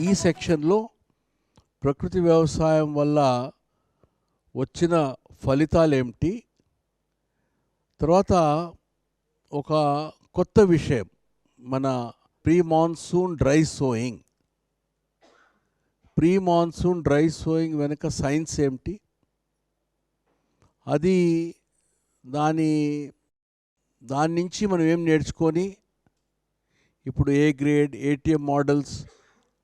ఈ సెక్షన్లో ప్రకృతి వ్యవసాయం వల్ల వచ్చిన ఫలితాలు ఏమిటి తర్వాత ఒక కొత్త విషయం మన pre monsoon dry sowing. Pre monsoon dry sowing వెనుక సైన్స్ ఏమిటి? అది దాని దాని నుంచి మనం ఏం నేర్చుకొని ఇప్పుడు ఏ గ్రేడ్ ఏటీఎం మోడల్స్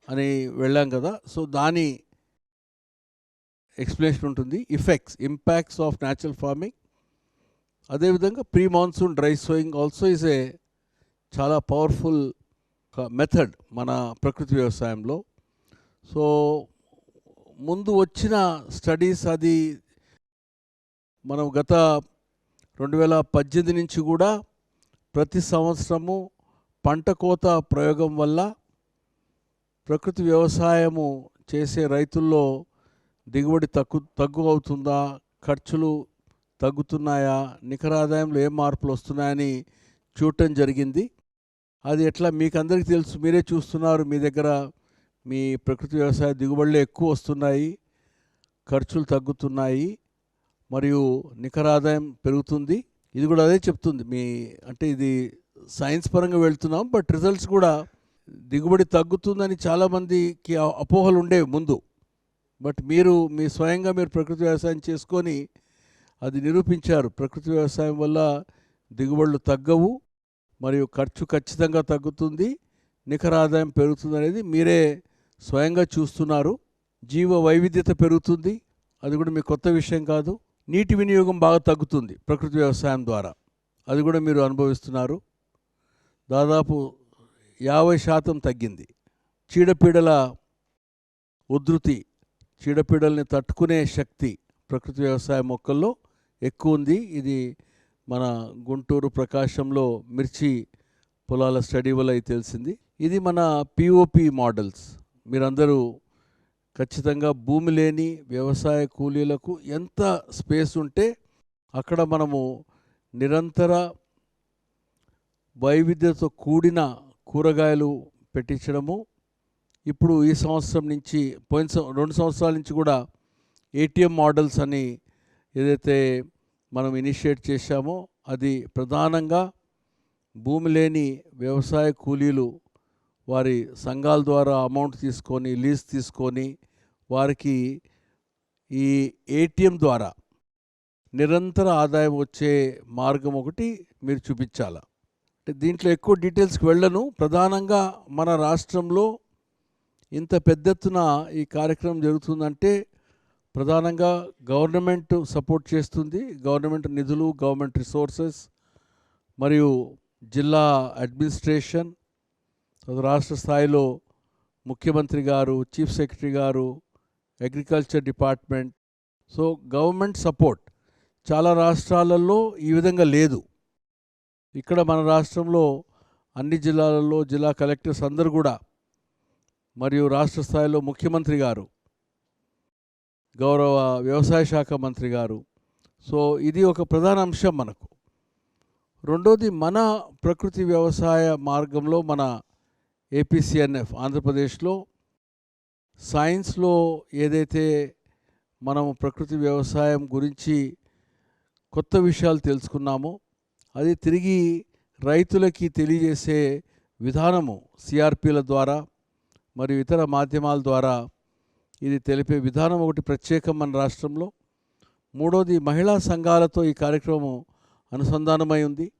అని వెళ్ళాం కదా. సో దాని ఎక్స్ప్లెనేషన్ ఉంటుంది. Effects impacts of natural farming అదేవిధంగా pre monsoon dry sowing also is a చాలా పవర్ఫుల్ మెథడ్ మన ప్రకృతి వ్యవసాయంలో. సో ముందు వచ్చిన స్టడీస్ అది మనం గత రెండు వేల పద్దెనిమిది నుంచి కూడా ప్రతి సంవత్సరము పంట కోత ప్రయోగం వల్ల ప్రకృతి వ్యవసాయము చేసే రైతుల్లో దిగుబడి తగ్గు తగ్గు అవుతుందా? ఖర్చులు తగ్గుతున్నాయా? నికర ఆదాయంలో ఏం మార్పులు వస్తున్నాయని చూడటం జరిగింది. అది ఎట్లా మీకు అందరికీ తెలుసు. మీరే చూస్తున్నారు. మీ దగ్గర మీ ప్రకృతి వ్యవసాయ దిగుబడులు ఎక్కువ వస్తున్నాయి. ఖర్చులు తగ్గుతున్నాయి. మరియు నికర ఆదాయం పెరుగుతుంది. ఇది కూడా అదే చెప్తుంది. మీ అంటే ఇది సైన్స్ పరంగా వెళ్తున్నాం. బట్ రిజల్ట్స్ కూడా దిగుబడి తగ్గుతుందని చాలామందికి అపోహలు ఉండేవి ముందు. బట్ మీరు మీ స్వయంగా మీరు ప్రకృతి వ్యవసాయం చేసుకొని అది నిరూపించారు. ప్రకృతి వ్యవసాయం వల్ల దిగుబడులు తగ్గవు మరియు ఖర్చు ఖచ్చితంగా తగ్గుతుంది నికర ఆదాయం పెరుగుతుంది అనేది మీరే స్వయంగా చూస్తున్నారు. జీవ వైవిధ్యత పెరుగుతుంది. అది కూడా మీ కొత్త విషయం కాదు. నీటి వినియోగం బాగా తగ్గుతుంది ప్రకృతి వ్యవసాయం ద్వారా. అది కూడా మీరు అనుభవిస్తున్నారు. దాదాపు యాభై శాతం తగ్గింది. చీడపీడల ఉధృతి చీడపీడల్ని తట్టుకునే శక్తి ప్రకృతి వ్యవసాయ మొక్కల్లో ఎక్కువ ఉంది. ఇది మన గుంటూరు ప్రకాశంలో మిర్చి పొలాల స్టడీ వల్ల ఇది తెలిసింది. ఇది మన పిఓపి మోడల్స్. మీరందరూ ఖచ్చితంగా భూమి లేని వ్యవసాయ కూలీలకు ఎంత స్పేస్ ఉంటే అక్కడ మనము నిరంతర వైవిధ్యతో కూడిన కూరగాయలు పెట్టించడము. ఇప్పుడు ఈ సంవత్సరం నుంచి పోయిన రెండు సంవత్సరాల నుంచి కూడా ఏటీఎం మోడల్స్ అని ఏదైతే మనం ఇనిషియేట్ చేశామో అది ప్రధానంగా భూమి లేని వ్యవసాయ కూలీలు వారి సంఘాల ద్వారా అమౌంట్ తీసుకొని లీజ్ తీసుకొని వారికి ఈ ఏటీఎం ద్వారా నిరంతర ఆదాయం వచ్చే మార్గం ఒకటి మీరు చూపించాలా. దీంట్లో ఎక్కువ డీటెయిల్స్కి వెళ్ళను. ప్రధానంగా మన రాష్ట్రంలో ఇంత పెద్ద ఎత్తున ఈ కార్యక్రమం జరుగుతుందంటే ప్రధానంగా గవర్నమెంట్ సపోర్ట్ చేస్తుంది. గవర్నమెంట్ నిధులు గవర్నమెంట్ రిసోర్సెస్ మరియు జిల్లా అడ్మినిస్ట్రేషన్ రాష్ట్ర స్థాయిలో ముఖ్యమంత్రి గారు చీఫ్ సెక్రటరీ గారు agriculture department. So government support చాలా రాష్ట్రాలలో ఈ విధంగా లేదు. ఇక్కడ మన రాష్ట్రంలో అన్ని జిల్లాలలో జిల్లా కలెక్టర్స్ అందరు కూడా మరియు రాష్ట్ర స్థాయిలో ముఖ్యమంత్రి గారు గౌరవ వ్యవసాయ శాఖ మంత్రి గారు. సో ఇది ఒక ప్రధాన అంశం మనకు. రెండోది మన ప్రకృతి వ్యవసాయ మార్గంలో మన ఏపీసీఎన్ఎఫ్ ఆంధ్రప్రదేశ్లో సైన్స్లో ఏదైతే మనము ప్రకృతి వ్యవసాయం గురించి కొత్త విషయాలు తెలుసుకున్నామో అది తిరిగి రైతులకి తెలియజేసే విధానము సిఆర్పిల ద్వారా మరియు ఇతర మాధ్యమాల ద్వారా ఇది తెలిపే విధానం ఒకటి ప్రత్యేకం మన రాష్ట్రంలో. మూడోది మహిళా సంఘాలతో ఈ కార్యక్రమం అనుసంధానమై ఉంది.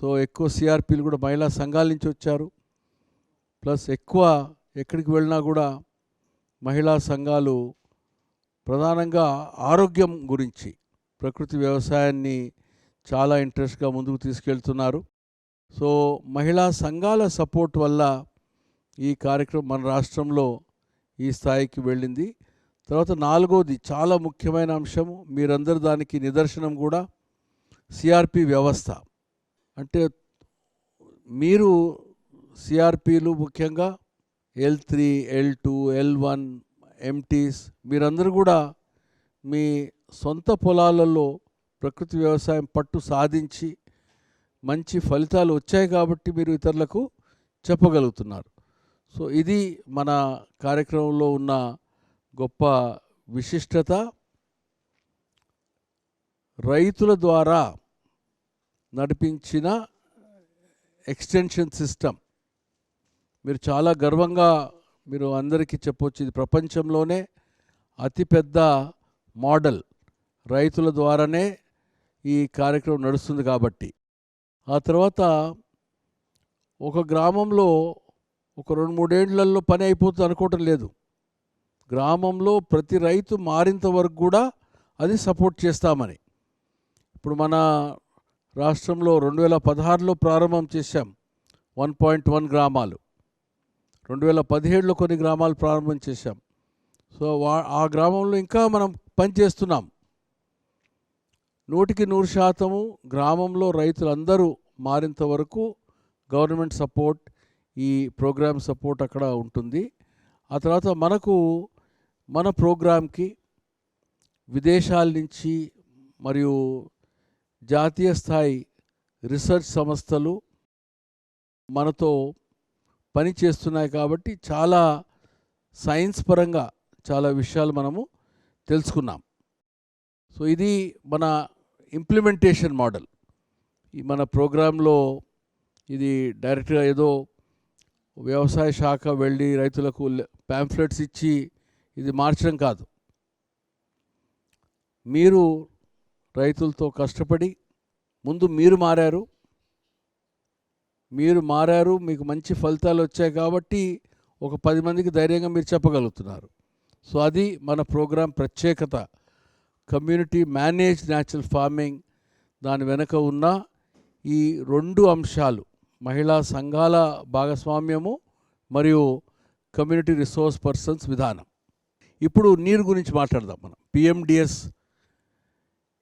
సో ఎక్కువ సిఆర్పీలు కూడా మహిళా సంఘాల నుంచి వచ్చారు. ప్లస్ ఎక్కువ ఎక్కడికి వెళ్ళినా కూడా మహిళా సంఘాలు ప్రధానంగా ఆరోగ్యం గురించి ప్రకృతి వ్యవసాయాన్ని చాలా ఇంట్రెస్ట్గా ముందుకు తీసుకెళ్తున్నారు. సో మహిళా సంఘాల సపోర్ట్ వల్ల ఈ కార్యక్రమం మన రాష్ట్రంలో ఈ స్థాయికి వెళ్ళింది. తర్వాత నాలుగోది చాలా ముఖ్యమైన అంశము మీరందరూ దానికి నిదర్శనం కూడా సిఆర్పి వ్యవస్థ. అంటే మీరు సిఆర్పీలు ముఖ్యంగా L three L two L one MTs మీరందరూ కూడా మీ సొంత పొలాలలో ప్రకృతి వ్యవసాయం పట్టు సాధించి మంచి ఫలితాలు వచ్చాయి కాబట్టి మీరు ఇతరులకు చెప్పగలుగుతున్నారు. సో ఇది మన కార్యక్రమంలో ఉన్న గొప్ప విశిష్టత. రైతుల ద్వారా నడిపించిన ఎక్స్టెన్షన్ సిస్టమ్. మీరు చాలా గర్వంగా మీరు అందరికీ చెప్పొచ్చు ఇది ప్రపంచంలోనే అతిపెద్ద మోడల్. రైతుల ద్వారానే ఈ కార్యక్రమం నడుస్తుంది కాబట్టి. ఆ తర్వాత ఒక గ్రామంలో ఒక రెండు మూడేళ్ళలో పని అయిపోతుంది అనుకోవటం లేదు. గ్రామంలో ప్రతి రైతు మారేంత వరకు కూడా అది సపోర్ట్ చేస్తామని. ఇప్పుడు మన రాష్ట్రంలో రెండు వేల పదహారులో ప్రారంభం చేశాం వన్ పాయింట్ వన్ గ్రామాలు. రెండు వేల పదిహేడులో కొన్ని గ్రామాలు ప్రారంభం చేశాం. సో వా ఆ గ్రామంలో ఇంకా మనం పని చేస్తున్నాం. నూటికి నూరు శాతము గ్రామంలో రైతులందరూ మారేంత వరకు గవర్నమెంట్ సపోర్ట్ ఈ ప్రోగ్రామ్ సపోర్ట్ అక్కడ ఉంటుంది. ఆ తర్వాత మనకు మన ప్రోగ్రామ్కి విదేశాల నుంచి మరియు జాతీయ స్థాయి రీసెర్చ్ సంస్థలు మనతో పని చేస్తున్నాయి కాబట్టి చాలా సైన్స్ పరంగా చాలా విషయాలు మనము తెలుసుకున్నాం. సో ఇది మన ఇంప్లిమెంటేషన్ మోడల్ ఈ మన ప్రోగ్రాంలో ఇది డైరెక్ట్గా ఏదో వ్యవసాయ శాఖ వెళ్ళి రైతులకు ప్యాంఫ్లెట్స్ ఇచ్చి ఇది మార్చడం కాదు. మీరు రైతులతో కష్టపడి ముందు మీరు మారారు. మీరు మారారు మీకు మంచి ఫలితాలు వచ్చాయి కాబట్టి ఒక పది మందికి ధైర్యంగా మీరు చెప్పగలుగుతున్నారు. సో అది మన ప్రోగ్రాం ప్రత్యేకత. కమ్యూనిటీ మేనేజ్ న్యాచురల్ ఫార్మింగ్ దాని వెనుక ఉన్న ఈ రెండు అంశాలు మహిళా సంఘాల భాగస్వామ్యము మరియు కమ్యూనిటీ రిసోర్స్ పర్సన్స్ విధానం. ఇప్పుడు నీరు గురించి మాట్లాడదాం మనం. పిఎండిఎస్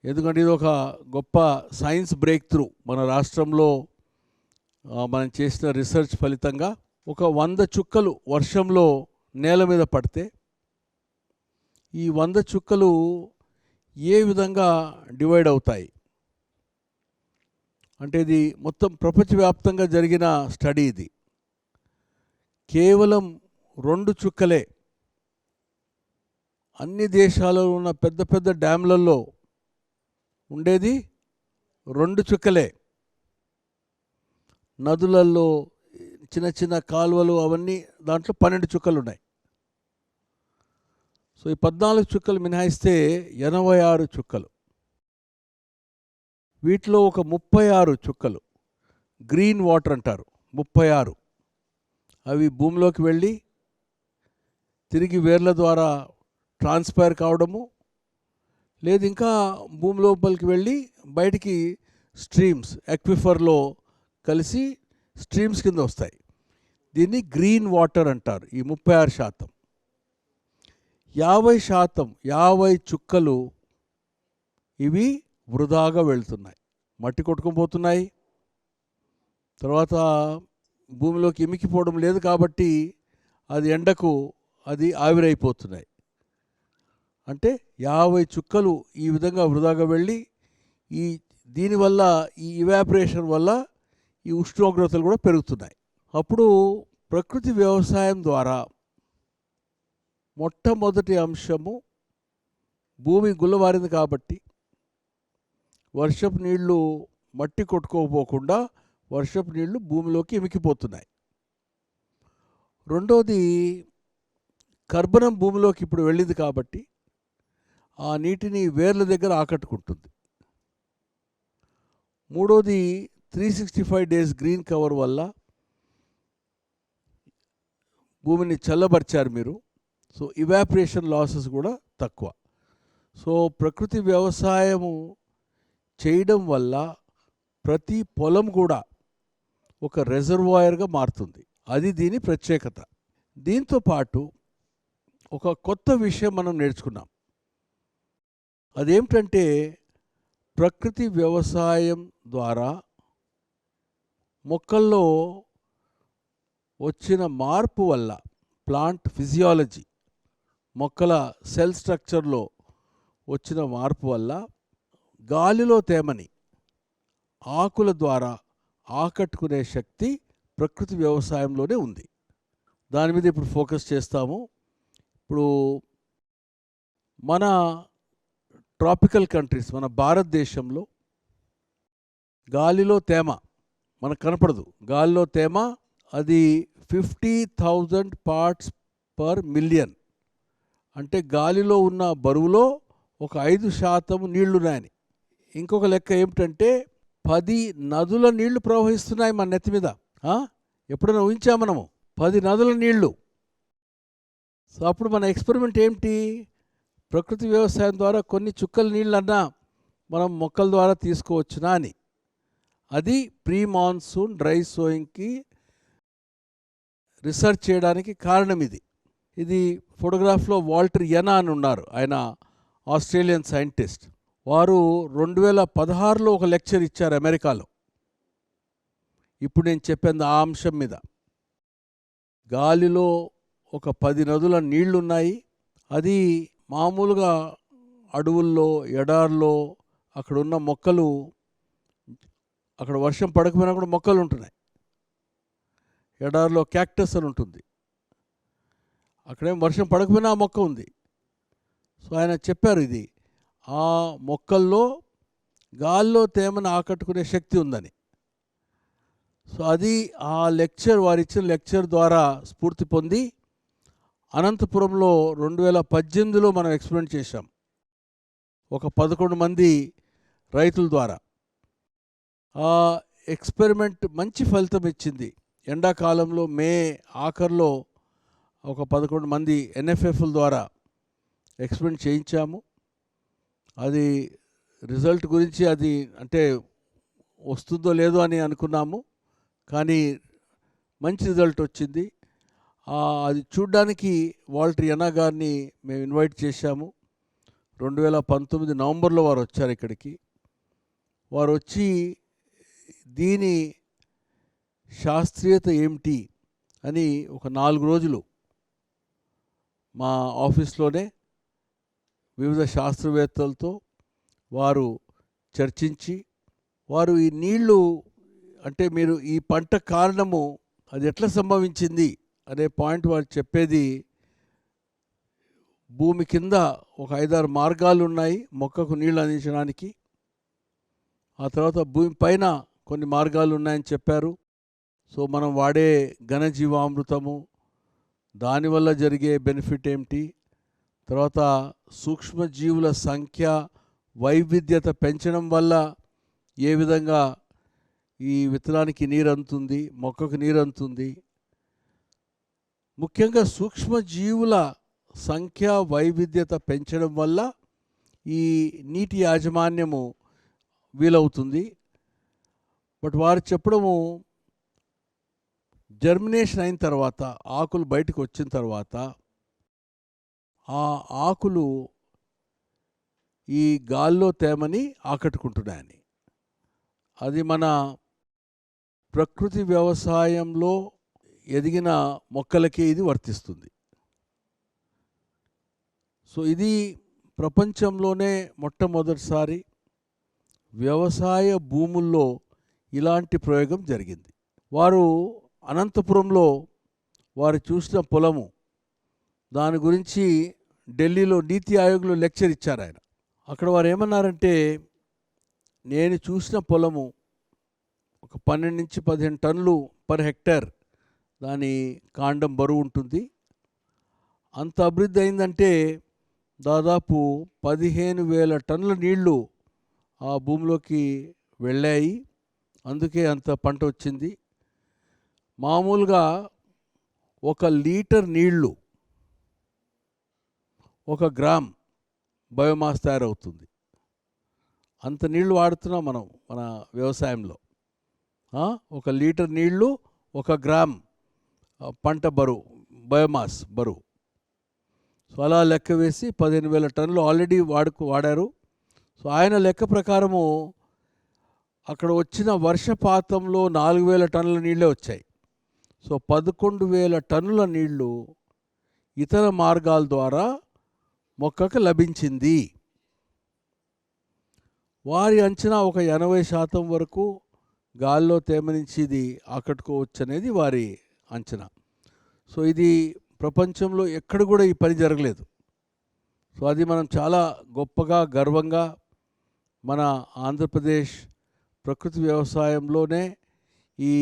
ఎందుకంటే ఇది ఒక గొప్ప సైన్స్ బ్రేక్ త్రూ మన రాష్ట్రంలో మనం చేసిన రీసెర్చ్ ఫలితంగా ఒక వంద చుక్కలు వర్షంలో నేల మీద పడితే ఈ వంద చుక్కలు ఏ విధంగా డివైడ్ అవుతాయి? అంటే ఇది మొత్తం ప్రపంచవ్యాప్తంగా జరిగిన స్టడీ ఇది. కేవలం రెండు చుక్కలే. అన్ని దేశాలలో ఉన్న పెద్ద పెద్ద డ్యామ్లలో ఉండేది రెండు చుక్కలే. నదులలో చిన్న చిన్న కాలువలు అవన్నీ దాంట్లో పన్నెండు చుక్కలు ఉన్నాయి సో ఈ పద్నాలుగు చుక్కలు మినహాయిస్తే ఎనభై ఆరు చుక్కలు. వీటిలో ఒక ముప్పై ఆరు చుక్కలు గ్రీన్ వాటర్ అంటారు ముప్పై ఆరు. అవి భూమిలోకి వెళ్ళి తిరిగి వేర్ల ద్వారా ట్రాన్స్ఫైర్ కావడము లేదు ఇంకా భూమి లోపలికి వెళ్ళి బయటికి స్ట్రీమ్స్ ఎక్విఫర్లో కలిసి స్ట్రీమ్స్ కింద వస్తాయి. దీన్ని గ్రీన్ వాటర్ అంటారు ఈ ముప్పై ఆరు శాతం. యాభై శాతం యాభై చుక్కలు ఇవి వృధాగా వెళ్తున్నాయి. మట్టి కొట్టుకుని పోతున్నాయి. తర్వాత భూమిలోకి ఇమికిపోవడం లేదు కాబట్టి అది ఎండకు అది ఆవిరైపోతున్నాయి. అంటే యాభై చుక్కలు ఈ విధంగా వృధాగా వెళ్ళి ఈ దీనివల్ల ఈ ఇవాపరేషన్ వల్ల ఈ ఉష్ణోగ్రతలు కూడా పెరుగుతున్నాయి. అప్పుడు ప్రకృతి వ్యవసాయం ద్వారా మొట్టమొదటి అంశము భూమి గుల్లవారింది కాబట్టి వర్షపు నీళ్ళు మట్టి కొట్టుకోకపోకుండా వర్షపు నీళ్ళు భూమిలోకి ఎమికిపోతున్నాయి రెండోది కర్బనం భూమిలోకి ఇప్పుడు వెళ్ళింది కాబట్టి ఆ నీటిని వేర్ల దగ్గర ఆకట్టుకుంటుంది. మూడోది three sixty five days green cover వల్ల భూమిని చల్లబరిచారు మీరు. సో ఇవాపరేషన్ లాసెస్ కూడా తక్కువ. సో ప్రకృతి వ్యవసాయము చేయడం వల్ల ప్రతి పొలం కూడా ఒక రిజర్వాయర్గా మారుతుంది. అది దీని ప్రత్యేకత. దీంతో పాటు ఒక కొత్త విషయం మనం నేర్చుకున్నాం. అదేమిటంటే ప్రకృతి వ్యవసాయం ద్వారా మొక్కల్లో వచ్చిన మార్పు వల్ల ప్లాంట్ ఫిజియాలజీ మొక్కల సెల్ స్ట్రక్చర్లో వచ్చిన మార్పు వల్ల గాలిలో తేమని ఆకుల ద్వారా ఆకట్టుకునే శక్తి ప్రకృతి వ్యవసాయంలోనే ఉంది. దాని మీద ఇప్పుడు ఫోకస్ చేస్తాము. ఇప్పుడు మన ట్రాపికల్ కంట్రీస్ మన భారతదేశంలో గాలిలో తేమ మనకు కనపడదు. గాలిలో తేమ అది fifty thousand parts per million. అంటే గాలిలో ఉన్న బరువులో ఒక ఐదు శాతం నీళ్ళున్నాయని ఇంకొక లెక్క ఏమిటంటే పది నదుల నీళ్ళు ప్రవహిస్తున్నాయి మన నెత్తి మీద. ఎప్పుడైనా ఊహించా మనము? పది నదుల నీళ్ళు. సో అప్పుడు మన ఎక్స్పెరిమెంట్ ఏమిటి? ప్రకృతి వ్యవసాయం ద్వారా కొన్ని చుక్కల నీళ్ళన్నా మనం మొక్కల ద్వారా తీసుకోవచ్చునా అని. అది ప్రీ మాన్సూన్ డ్రై సోయింగ్కి రీసెర్చ్ చేయడానికి కారణం ఇది. ఇది ఫోటోగ్రాఫ్లో వాల్టర్ యనా అని ఉన్నారు ఆయన ఆస్ట్రేలియన్ సైంటిస్ట్. వారు రెండు వేల పదహారులో ఒక లెక్చర్ ఇచ్చారు అమెరికాలో. ఇప్పుడు నేను చెప్పింది ఆ అంశం మీద. గాలిలో ఒక పది నదుల నీళ్ళున్నాయి. అది మామూలుగా అడవుల్లో ఎడార్లో అక్కడ ఉన్న మొక్కలు అక్కడ వర్షం పడకపోయినా కూడా మొక్కలు ఉంటున్నాయి. ఎడారిలో క్యాక్టస్ అని ఉంటుంది. అక్కడేం వర్షం పడకపోయినా ఆ మొక్క ఉంది. సో ఆయన చెప్పారు ఇది. ఆ మొక్కల్లో గాల్లో తేమను ఆకట్టుకునే శక్తి ఉందని. సో అది ఆ లెక్చర్ వారు ఇచ్చిన లెక్చర్ ద్వారా స్ఫూర్తి పొంది అనంతపురంలో రెండు వేల పద్దెనిమిదిలో మనం ఎక్స్పెరిమెంట్ చేశాం. ఒక పదకొండు మంది రైతుల ద్వారా. ఆ ఎక్స్పెరిమెంట్ మంచి ఫలితం ఇచ్చింది. ఎండాకాలంలో మే ఆఖరిలో ఒక పదకొండు మంది ఎన్ఎఫ్ఎఫ్ల ద్వారా ఎక్స్పెరిమెంట్ చేయించాము. అది రిజల్ట్ గురించి అది అంటే వస్తుందో లేదో అని అనుకున్నాము. కానీ మంచి రిజల్ట్ వచ్చింది. అది చూడ్డానికి వాల్టర్ యనా గారిని మేము ఇన్వైట్ చేశాము. రెండు వేల పంతొమ్మిది నవంబర్లో వారు వచ్చారు ఇక్కడికి. వారు వచ్చి దీని శాస్త్రీయత ఏమిటి అని ఒక నాలుగు రోజులు మా ఆఫీస్లోనే వివిధ శాస్త్రవేత్తలతో వారు చర్చించి వారు ఈ నీళ్ళు అంటే మీరు ఈ పంట కారణము అది ఎట్లా సంభవించింది అనే పాయింట్ వారు చెప్పేది భూమి కింద ఒక ఐదారు మార్గాలు ఉన్నాయి మొక్కకు నీళ్ళు అందించడానికి. ఆ తర్వాత భూమి పైన కొన్ని మార్గాలు ఉన్నాయని చెప్పారు. సో మనం వాడే ఘనజీవామృతము దానివల్ల జరిగే బెనిఫిట్ ఏమిటి? తర్వాత సూక్ష్మజీవుల సంఖ్య వైవిధ్యత పెంచడం వల్ల ఏ విధంగా ఈ విత్తనానికి నీరు అందుతుంది మొక్కకు నీరు అందుతుంది ముఖ్యంగా సూక్ష్మజీవుల సంఖ్య వైవిధ్యత పెంచడం వల్ల ఈ నీటి యాజమాన్యము వీలవుతుంది. బట్ వారు చెప్పడము జర్మినేషన్ అయిన తర్వాత ఆకులు బయటకు వచ్చిన తర్వాత ఆ ఆకులు ఈ గాల్లో తేమని ఆకట్టుకుంటున్నాయని. అది మన ప్రకృతి వ్యవసాయంలో ఎదిగిన మొక్కలకే ఇది వర్తిస్తుంది. సో ఇది ప్రపంచంలోనే మొట్టమొదటిసారి వ్యవసాయ భూముల్లో ఇలాంటి ప్రయోగం జరిగింది. వారు అనంతపురంలో వారు చూసిన పొలము. దాని గురించి ఢిల్లీలో నీతి ఆయోగ్లో లెక్చర్ ఇచ్చారు ఆయన. అక్కడ వారు ఏమన్నారంటే నేను చూసిన పొలము ఒక పన్నెండు నుంచి పదిహేను టన్నులు పర్ హెక్టర్. దాని కాండం బరువు ఉంటుంది. అంత అభివృద్ధి అయిందంటే దాదాపు పదిహేను వేల టన్నుల నీళ్ళు ఆ భూమిలోకి వెళ్ళాయి. అందుకే అంత పంట వచ్చింది. మామూలుగా ఒక లీటర్ నీళ్ళు ఒక గ్రామ్ బయోమాస్ తయారవుతుంది. అంత నీళ్ళు వాడుతున్నాం మనం మన వ్యవసాయంలో. ఒక లీటర్ నీళ్ళు ఒక గ్రామ్ పంట బరువు బయోమాస్ బరువు. సో అలా లెక్క వేసి పదిహేను వేల టన్నులు ఆల్రెడీ వాడుకు వాడారు. సో ఆయన లెక్క ప్రకారము అక్కడ వచ్చిన వర్షపాతంలో నాలుగు వేల టన్నుల నీళ్ళే వచ్చాయి. సో పదకొండు వేల టన్నుల నీళ్ళు ఇతర మార్గాల ద్వారా మొక్కకు లభించింది. వారి అంచనా ఒక ఎనభై శాతం వరకు గాల్లో తేమ నుంచి ఇది ఆకట్టుకోవచ్చు అనేది వారి అంచనా. సో ఇది ప్రపంచంలో ఎక్కడ కూడా ఈ పని జరగలేదు. సో అది మనం చాలా గొప్పగా గర్వంగా మన ఆంధ్రప్రదేశ్ ప్రకృతి వ్యవసాయంలోనే ఈ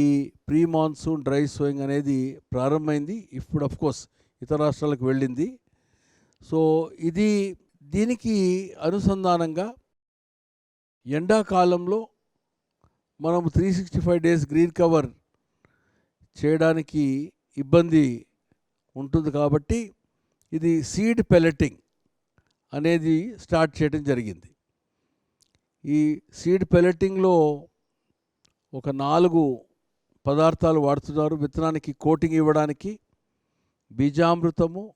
ప్రీ మాన్సూన్ డ్రై సోయింగ్ అనేది ప్రారంభమైంది. ఇప్పుడు అఫ్ కోర్స్ ఇతర రాష్ట్రాలకు వెళ్ళింది. సో ఇది దీనికి అనుసంధానంగా ఎండాకాలంలో మనం three sixty five days green cover చేయడానికి ఇబ్బంది ఉంటుంది కాబట్టి ఇది సీడ్ పెల్లెటింగ్ అనేది స్టార్ట్ చేయడం జరిగింది. ఈ సీడ్ పెల్లెటింగ్లో ఒక నాలుగు పదార్థాలు వాడుతున్నారు. విత్తనానికి కోటింగ్ ఇవ్వడానికి బీజామృతము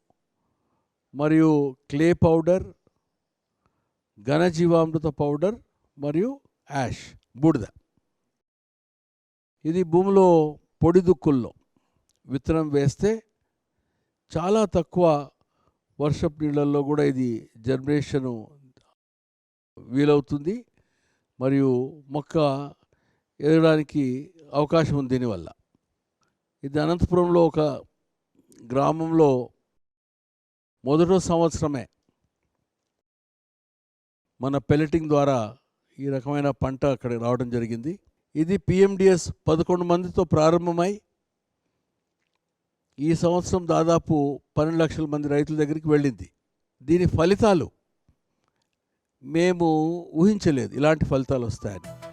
మరియు క్లే పౌడర్ ఘనజీవామృత పౌడర్ మరియు యాష్ బూడిద. ఇది భూమిలో పొడి దుక్కుల్లో విత్తనం వేస్తే చాలా తక్కువ వర్షపు నీళ్ళల్లో కూడా ఇది జనరేషను వీలవుతుంది. మరియు మొక్క ఎదగడానికి అవకాశం ఉంది దీనివల్ల. ఇది అనంతపురంలో ఒక గ్రామంలో మొదటి సంవత్సరమే మన పెల్లెటింగ్ ద్వారా ఈ రకమైన పంట అక్కడ రావడం జరిగింది. ఇది పిఎండిఎస్ పదకొండు మందితో ప్రారంభమై ఈ సంవత్సరం దాదాపు పన్నెండు లక్షల మంది రైతుల దగ్గరికి వెళ్ళింది. దీని ఫలితాలు మేము ఊహించలేదు ఇలాంటి ఫలితాలు వస్తాయని.